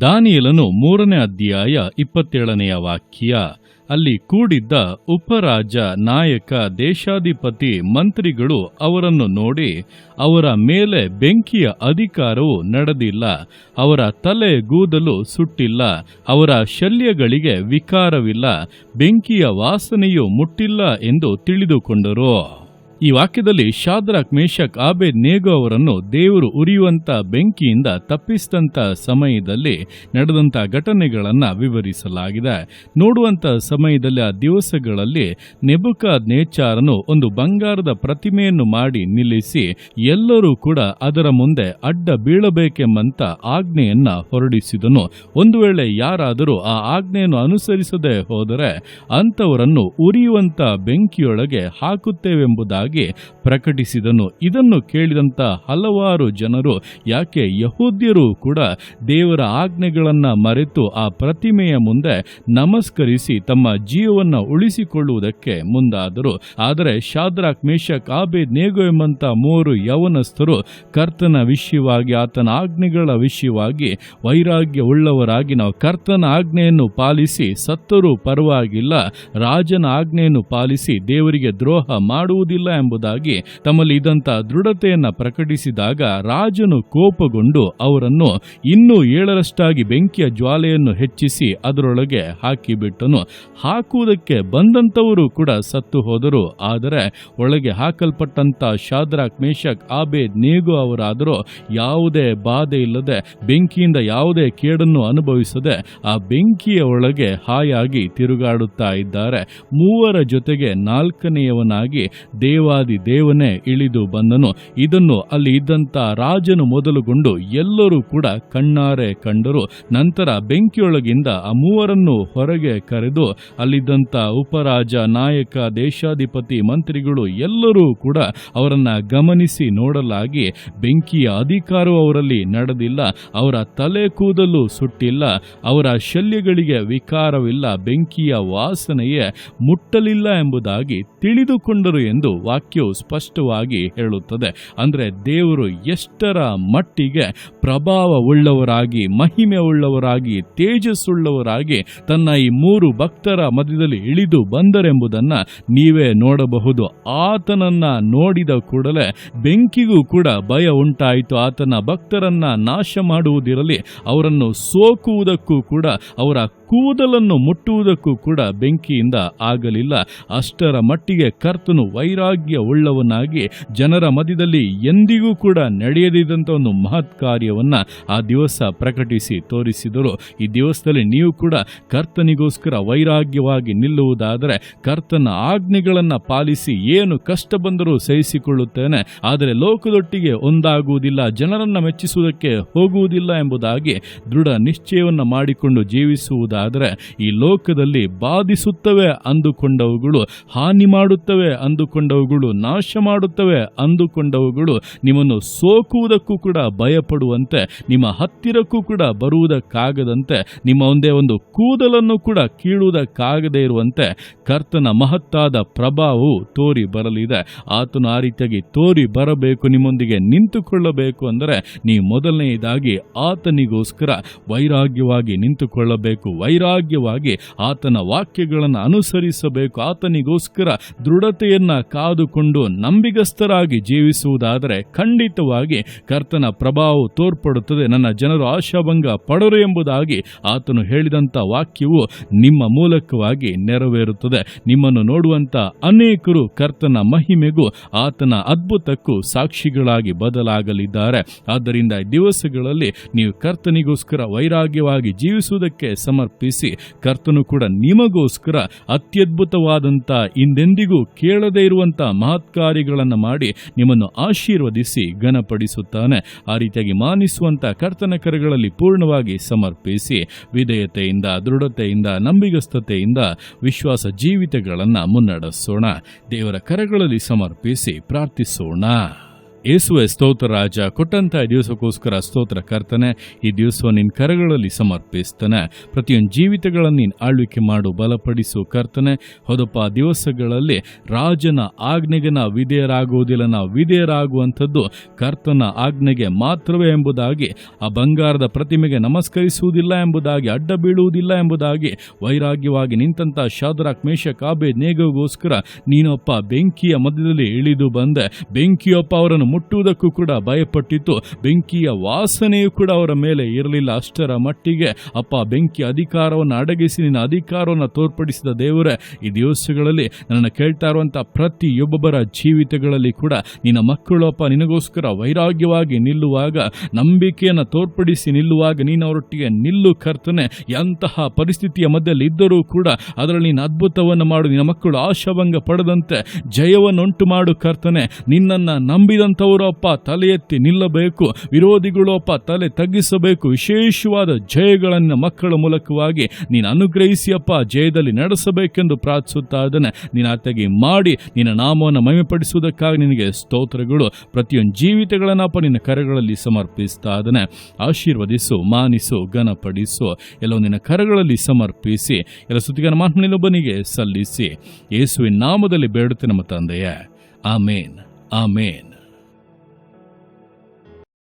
ದಾನಿಯಲನು ಮೂರನೇ ಅಧ್ಯಾಯ ಇಪ್ಪತ್ತೇಳನೆಯ ವಾಕ್ಯ, ಅಲ್ಲಿ ಕೂಡಿದ್ದ ಉಪರಾಜ, ನಾಯಕ, ದೇಶಾಧಿಪತಿ, ಮಂತ್ರಿಗಳು ಅವರನ್ನು ನೋಡಿ ಅವರ ಮೇಲೆ ಬೆಂಕಿಯ ಅಧಿಕಾರವು ನಡೆದಿಲ್ಲ, ಅವರ ತಲೆ ಗೂದಲು ಸುಟ್ಟಿಲ್ಲ, ಅವರ ಶಲ್ಯಗಳಿಗೆ ವಿಕಾರವಿಲ್ಲ, ಬೆಂಕಿಯ ವಾಸನೆಯು ಮುಟ್ಟಿಲ್ಲ ಎಂದು ತಿಳಿದುಕೊಂಡರು. ಈ ವಾಕ್ಯದಲ್ಲಿ ಶಾದ್ರಾಕ್ ಮೇಷಕ್ ಆಬೇದ್, ನೇಗೋ ಅವರನ್ನು ದೇವರು ಉರಿಯುವಂತ ಬೆಂಕಿಯಿಂದ ತಪ್ಪಿಸಿದಂತ ಸಮಯದಲ್ಲಿ ನಡೆದಂತ ಘಟನೆಗಳನ್ನು ವಿವರಿಸಲಾಗಿದೆ. ನೋಡುವಂತ ಸಮಯದಲ್ಲಿ ಆ ದಿವಸಗಳಲ್ಲಿ ನೆಬುಕ ನೇಚಾರನು ಒಂದು ಬಂಗಾರದ ಪ್ರತಿಮೆಯನ್ನು ಮಾಡಿ ನಿಲ್ಲಿಸಿ ಎಲ್ಲರೂ ಕೂಡ ಅದರ ಮುಂದೆ ಅಡ್ಡ ಬೀಳಬೇಕೆಂಬಂತ ಆಜ್ಞೆಯನ್ನ ಹೊರಡಿಸಿದನು. ಒಂದು ವೇಳೆ ಯಾರಾದರೂ ಆ ಆಜ್ಞೆಯನ್ನು ಅನುಸರಿಸದೆ ಹೋದರೆ ಅಂಥವರನ್ನು ಉರಿಯುವಂತ ಬೆಂಕಿಯೊಳಗೆ ಹಾಕುತ್ತೇವೆಂಬುದಾಗಿ ಪ್ರಕಟಿಸಿದನು. ಇದನ್ನು ಕೇಳಿದಂತ ಹಲವಾರು ಜನರು, ಯಾಕೆ ಯಹೂದ್ಯರು ಕೂಡ ದೇವರ ಆಜ್ಞೆಗಳನ್ನು ಮರೆತು ಆ ಪ್ರತಿಮೆಯ ಮುಂದೆ ನಮಸ್ಕರಿಸಿ ತಮ್ಮ ಜೀವವನ್ನ ಉಳಿಸಿಕೊಳ್ಳುವುದಕ್ಕೆ ಮುಂದಾದರು. ಆದರೆ ಶಾದ್ರಾಕ್ ಮೇಷಕ್ ಆಬೇದ್, ನೇಗೋ ಎಂಬಂತ ಮೂವರು ಯವನಸ್ಥರು ಕರ್ತನ ವಿಷಯವಾಗಿ, ಆತನ ಆಜ್ಞೆಗಳ ವಿಷಯವಾಗಿ ವೈರಾಗ್ಯ ಉಳ್ಳವರಾಗಿ ನಾವು ಕರ್ತನ ಆಜ್ಞೆಯನ್ನು ಪಾಲಿಸಿ, ಸತ್ತರೂ ಪರವಾಗಿಲ್ಲ. ರಾಜನ ಆಜ್ಞೆಯನ್ನು ಪಾಲಿಸಿ ದೇವರಿಗೆ ದ್ರೋಹ ಮಾಡುವುದಿಲ್ಲ ಎಂಬುದಾಗಿ ತಮ್ಮಲ್ಲಿ ಇದ್ದಂಥ ದೃಢತೆಯನ್ನು ಪ್ರಕಟಿಸಿದಾಗ ರಾಜನು ಕೋಪಗೊಂಡು ಅವರನ್ನು ಇನ್ನೂ ಏಳರಷ್ಟಾಗಿ ಬೆಂಕಿಯ ಜ್ವಾಲೆಯನ್ನು ಹೆಚ್ಚಿಸಿ ಅದರೊಳಗೆ ಹಾಕಿಬಿಟ್ಟನು. ಹಾಕುವುದಕ್ಕೆ ಬಂದಂತವರು ಕೂಡ ಸತ್ತು ಹೋದರು. ಆದರೆ ಒಳಗೆ ಹಾಕಲ್ಪಟ್ಟಂತ ಶಾದ್ರಾಕ್ ಮೇಷಕ್ ಆಬೇದ್, ನೇಗು ಅವರಾದರೂ ಯಾವುದೇ ಬಾಧೆ ಇಲ್ಲದೆ ಬೆಂಕಿಯಿಂದ ಯಾವುದೇ ಕೇಡನ್ನು ಅನುಭವಿಸದೆ ಆ ಬೆಂಕಿಯ ಒಳಗೆ ಹಾಯಾಗಿ ತಿರುಗಾಡುತ್ತಾ ಇದ್ದಾರೆ. ಮೂವರ ಜೊತೆಗೆ ನಾಲ್ಕನೆಯವನಾಗಿ ದೇವಾದಿ ದೇವನೇ ಇಳಿದು ಬಂದನು. ಇದನ್ನು ಅಲ್ಲಿ ಇದ್ದಂತ ರಾಜನು ಮೊದಲುಗೊಂಡು ಎಲ್ಲರೂ ಕೂಡ ಕಣ್ಣಾರೆ ಕಂಡರು. ನಂತರ ಬೆಂಕಿಯೊಳಗಿಂದ ಆ ಮೂವರನ್ನು ಹೊರಗೆ ಕರೆದು ಅಲ್ಲಿದ್ದಂತ ಉಪರಾಜ, ನಾಯಕ, ದೇಶಾಧಿಪತಿ, ಮಂತ್ರಿಗಳು ಎಲ್ಲರೂ ಕೂಡ ಅವರನ್ನ ಗಮನಿಸಿ ನೋಡಲಾಗಿ ಬೆಂಕಿಯ ಅಧಿಕಾರವು ಅವರಲ್ಲಿ ನಡೆದಿಲ್ಲ. ಅವರ ತಲೆ ಕೂದಲು ಸುಟ್ಟಿಲ್ಲ. ಅವರ ಶಲ್ಯಗಳಿಗೆ ವಿಕಾರವಿಲ್ಲ. ಬೆಂಕಿಯ ವಾಸನೆಯೇ ಮುಟ್ಟಲಿಲ್ಲ ಎಂಬುದಾಗಿ ತಿಳಿದುಕೊಂಡರು ಎಂದು ವಾಕ್ಯವು ಸ್ಪಷ್ಟವಾಗಿ ಹೇಳುತ್ತದೆ. ಅಂದರೆ ದೇವರು ಎಷ್ಟರ ಮಟ್ಟಿಗೆ ಪ್ರಭಾವ ಉಳ್ಳವರಾಗಿ ಮಹಿಮೆ ಉಳ್ಳವರಾಗಿ ತೇಜಸ್ಸುಳ್ಳವರಾಗಿ ತನ್ನ ಈ ಮೂರು ಭಕ್ತರ ಮಧ್ಯದಲ್ಲಿ ಇಳಿದು ಬಂದರೆಂಬುದನ್ನು ನೀವೇ ನೋಡಬಹುದು. ಆತನನ್ನ ನೋಡಿದ ಕೂಡಲೇ ಬೆಂಕಿಗೂ ಕೂಡ ಭಯ ಉಂಟಾಯಿತು. ಆತನ ಭಕ್ತರನ್ನ ನಾಶ ಮಾಡುವುದಿರಲಿ, ಅವರನ್ನು ಸೋಕುವುದಕ್ಕೂ ಕೂಡ, ಅವರ ಕೂದಲನ್ನು ಮುಟ್ಟುವುದಕ್ಕೂ ಕೂಡ ಬೆಂಕಿಯಿಂದ ಆಗಲಿಲ್ಲ. ಅಷ್ಟರ ಮಟ್ಟಿಗೆ ಕರ್ತನು ವೈರಾಗ್ಯ ಉಳ್ಳವನಾಗಿ ಜನರ ಮಧ್ಯದಲ್ಲಿ ಎಂದಿಗೂ ಕೂಡ ನಡೆಯದಿದ್ದಂಥ ಒಂದು ಮಹತ್ ಕಾರ್ಯವನ್ನ ಆ ದಿವಸ ಪ್ರಕಟಿಸಿ ತೋರಿಸಿದರು. ಈ ದಿವಸದಲ್ಲಿ ನೀವು ಕೂಡ ಕರ್ತನಿಗೋಸ್ಕರ ವೈರಾಗ್ಯವಾಗಿ ನಿಲ್ಲುವುದಾದರೆ ಕರ್ತನ ಆಜ್ಞೆಗಳನ್ನು ಪಾಲಿಸಿ ಏನು ಕಷ್ಟ ಬಂದರೂ ಸಹಿಸಿಕೊಳ್ಳುತ್ತೇನೆ. ಆದರೆ ಲೋಕದೊಟ್ಟಿಗೆ ಒಂದಾಗುವುದಿಲ್ಲ, ಜನರನ್ನು ಮೆಚ್ಚಿಸುವುದಕ್ಕೆ ಹೋಗುವುದಿಲ್ಲ ಎಂಬುದಾಗಿ ದೃಢ ನಿಶ್ಚಯವನ್ನು ಮಾಡಿಕೊಂಡು ಜೀವಿಸುವುದಾದರೆ ಈ ಲೋಕದಲ್ಲಿ ಬಾಧಿಸುತ್ತವೆ ಅಂದುಕೊಂಡವುಗಳು ಹಾನಿ ಮಾಡುತ್ತವೆ ಅಂದುಕೊಂಡವುಗಳು ನಾಶ ಮಾಡುತ್ತವೆ ಅಂದುಕೊಂಡವುಗಳು ನಿಮ್ಮನ್ನು ಸೋಕುವುದಕ್ಕೂ ಕೂಡ ಭಯಪಡುವಂತೆ, ನಿಮ್ಮ ಹತ್ತಿರಕ್ಕೂ ಕೂಡ ಬರುವುದಕ್ಕಾಗದಂತೆ, ನಿಮ್ಮ ಒಂದೇ ಒಂದು ಕೂದಲನ್ನು ಕೂಡ ಕೀಳುವುದಕ್ಕಾಗದೇ ಇರುವಂತೆ ಕರ್ತನ ಮಹತ್ತಾದ ಪ್ರಭಾವವು ತೋರಿ ಬರಲಿದೆ. ಆತನು ಆ ರೀತಿಯಾಗಿ ತೋರಿ ಬರಬೇಕು, ನಿಮ್ಮೊಂದಿಗೆ ನಿಂತುಕೊಳ್ಳಬೇಕು ಅಂದರೆ ನೀವು ಮೊದಲನೆಯದಾಗಿ ಆತನಿಗೋಸ್ಕರ ವೈರಾಗ್ಯವಾಗಿ ನಿಂತುಕೊಳ್ಳಬೇಕು. ವೈರಾಗ್ಯವಾಗಿ ಆತನ ವಾಕ್ಯಗಳನ್ನು ಅನುಸರಿಸಬೇಕು. ಆತನಿಗೋಸ್ಕರ ದೃಢತೆಯನ್ನ ಕಾದುಕೊಂಡು ನಂಬಿಗಸ್ತರಾಗಿ ಜೀವಿಸುವುದಾದರೆ ಖಂಡಿತವಾಗಿ ಕರ್ತನ ಪ್ರಭಾವವು ತೋರ್ಪಡುತ್ತದೆ. ನನ್ನ ಜನರು ಆಶಾಭಂಗ ಪಡರು ಎಂಬುದಾಗಿ ಆತನು ಹೇಳಿದಂಥ ವಾಕ್ಯವು ನಿಮ್ಮ ಮೂಲಕವಾಗಿ ನೆರವೇರುತ್ತದೆ. ನಿಮ್ಮನ್ನು ನೋಡುವಂತ ಅನೇಕರು ಕರ್ತನ ಮಹಿಮೆಗೂ ಆತನ ಅದ್ಭುತಕ್ಕೂ ಸಾಕ್ಷಿಗಳಾಗಿ ಬದಲಾಗಲಿದ್ದಾರೆ. ಆದ್ದರಿಂದ ದಿವಸಗಳಲ್ಲಿ ನೀವು ಕರ್ತನಿಗೋಸ್ಕರ ವೈರಾಗ್ಯವಾಗಿ ಜೀವಿಸುವುದಕ್ಕೆ ಸಮರ್ಪಿಸಿ, ಕರ್ತನು ಕೂಡ ನಿಮಗೋಸ್ಕರ ಅತ್ಯದ್ಭುತವಾದಂಥ ಹಿಂದೆಂದಿಗೂ ಕೇಳದೇ ಇರುವಂಥ ಮಹತ್ಕಾರ್ಯಗಳನ್ನು ಮಾಡಿ ನಿಮ್ಮನ್ನು ಆಶೀರ್ವದಿಸಿ ಘನಪಡಿಸುತ್ತಾನೆ. ಆ ರೀತಿಯಾಗಿ ಮಾನಿಸುವಂಥ ಕರ್ತನ ಕರಗಳಲ್ಲಿ ಪೂರ್ಣವಾಗಿ ಸಮರ್ಪಿಸಿ ವಿಧೇಯತೆಯಿಂದ, ದೃಢತೆಯಿಂದ, ನಂಬಿಗಸ್ತತೆಯಿಂದ ವಿಶ್ವಾಸ ಜೀವಿತಗಳನ್ನು ಮುನ್ನಡೆಸೋಣ. ದೇವರ ಕರೆಗಳಲ್ಲಿ ಸಮರ್ಪಿಸಿ ಪ್ರಾರ್ಥಿಸೋಣ. ಯೇಸುವೆ ಸ್ತೋತ್ರ ರಾಜ ಕೊಟ್ಟಂಥ ದಿವಸಕ್ಕೋಸ್ಕರ ಸ್ತೋತ್ರ ಕರ್ತನೆ, ಈ ದಿವಸ ನಿನ್ನ ಕರಗಳಲ್ಲಿ ಸಮರ್ಪಿಸ್ತಾನೆ. ಪ್ರತಿಯೊಂದು ಜೀವಿತಗಳನ್ನು ನೀನು ಆಳ್ವಿಕೆ ಮಾಡು, ಬಲಪಡಿಸು ಕರ್ತನೆ. ಹೊದಪ್ಪ ದಿವಸಗಳಲ್ಲಿ ರಾಜನ ಆಜ್ಞೆಗೆ ನಾ ವಿಧೇಯರಾಗುವುದಿಲ್ಲ ನಾ ವಿಧೇಯರಾಗುವಂಥದ್ದು ಕರ್ತನ ಆಜ್ಞೆಗೆ ಮಾತ್ರವೇ ಎಂಬುದಾಗಿ, ಆ ಬಂಗಾರದ ಪ್ರತಿಮೆಗೆ ನಮಸ್ಕರಿಸುವುದಿಲ್ಲ ಎಂಬುದಾಗಿ, ಅಡ್ಡ ಬೀಳುವುದಿಲ್ಲ ಎಂಬುದಾಗಿ, ವೈರಾಗ್ಯವಾಗಿ ನಿಂತಹ ಶಾದ್ರಾಕ್ ಮೇಷ ಕಾಬೆ ನೇಗೋಸ್ಕರ ನೀನೊಪ್ಪ ಬೆಂಕಿಯ ಮಧ್ಯದಲ್ಲಿ ಇಳಿದು ಬಂದೆ. ಬೆಂಕಿಯಪ್ಪ ಅವರನ್ನು ಮುಟ್ಟುವುದಕ್ಕೂ ಕೂಡ ಭಯಪಟ್ಟಿತ್ತು. ಬೆಂಕಿಯ ವಾಸನೆಯೂ ಕೂಡ ಅವರ ಮೇಲೆ ಇರಲಿಲ್ಲ. ಅಷ್ಟರ ಮಟ್ಟಿಗೆ, ಅಪ್ಪ, ಬೆಂಕಿ ಅಧಿಕಾರವನ್ನು ಅಡಗಿಸಿ, ನಿನ್ನ ಅಧಿಕಾರವನ್ನು ತೋರ್ಪಡಿಸಿದ ದೇವರೇ, ಈ ದಿವಸಗಳಲ್ಲಿ ನನ್ನ ಕೇಳ್ತಾ ಇರುವಂಥ ಪ್ರತಿಯೊಬ್ಬೊಬ್ಬರ ಜೀವಿತಗಳಲ್ಲಿ ಕೂಡ ನಿನ್ನ ಮಕ್ಕಳು ಅಪ್ಪ, ನಿನಗೋಸ್ಕರ ವೈರಾಗ್ಯವಾಗಿ ನಿಲ್ಲುವಾಗ, ನಂಬಿಕೆಯನ್ನು ತೋರ್ಪಡಿಸಿ ನಿಲ್ಲುವಾಗ ನೀನು ಅವರೊಟ್ಟಿಗೆ ನಿಲ್ಲು ಕರ್ತನೆ. ಎಂತಹ ಪರಿಸ್ಥಿತಿಯ ಮಧ್ಯದಲ್ಲಿ ಇದ್ದರೂ ಕೂಡ ಅದರಲ್ಲಿ ನೀನು ಅದ್ಭುತವನ್ನು ಮಾಡು. ನಿನ್ನ ಮಕ್ಕಳು ಆಶಾಭಂಗ ಪಡೆದಂತೆ ಜಯವನ್ನುಂಟು ಮಾಡು ಕರ್ತನೆ. ನಿನ್ನನ್ನು ನಂಬಿದಂಥವರು ಅಪ್ಪ ತಲೆ ಎತ್ತಿ ನಿಲ್ಲಬೇಕು ವಿರೋಧಿಗಳೊಪ್ಪ ತಲೆ ತಗ್ಗಿಸಬೇಕು, ವಿಶೇಷವಾದ ಜಯಗಳನ್ನು ಮಕ್ಕಳ ಮೂಲಕವಾಗಿ ನೀನು ಅನುಗ್ರಹಿಸಿಯಪ್ಪ ಜಯದಲ್ಲಿ ನಡೆಸಬೇಕೆಂದು ಪ್ರಾರ್ಥಿಸುತ್ತಾ ಇದ್ದಾನೆ. ನೀನು ಆತಗೆ ಮಾಡಿ, ನಿನ್ನ ನಾಮವನ್ನು ಮಹಿಮೆಪಡಿಸುವುದಕ್ಕಾಗಿ ನಿನಗೆ ಸ್ತೋತ್ರಗಳು, ಪ್ರತಿಯೊಂದು ಜೀವಿತಗಳನ್ನಪ್ಪ ನಿನ್ನ ಕರೆಗಳಲ್ಲಿ ಸಮರ್ಪಿಸ್ತಾ ಇದ್ದಾನೆ. ಆಶೀರ್ವದಿಸು, ಮಾನಿಸು, ಘನಪಡಿಸು ಎಲ್ಲವೂ ನಿನ್ನ ಕರೆಗಳಲ್ಲಿ ಸಮರ್ಪಿಸಿ, ಎಲ್ಲ ಸುದ್ದಿಗಾರ ಮಾತನಿಲ್ಲೊಬ್ಬನಿಗೆ ಸಲ್ಲಿಸಿ. ಯೇಸುವಿನ ನಾಮದಲ್ಲಿ ಬೇಡುತ್ತೆ ನಮ್ಮ ತಂದೆಯೇ. ಆಮೇನ್. ಆಮೇನ್.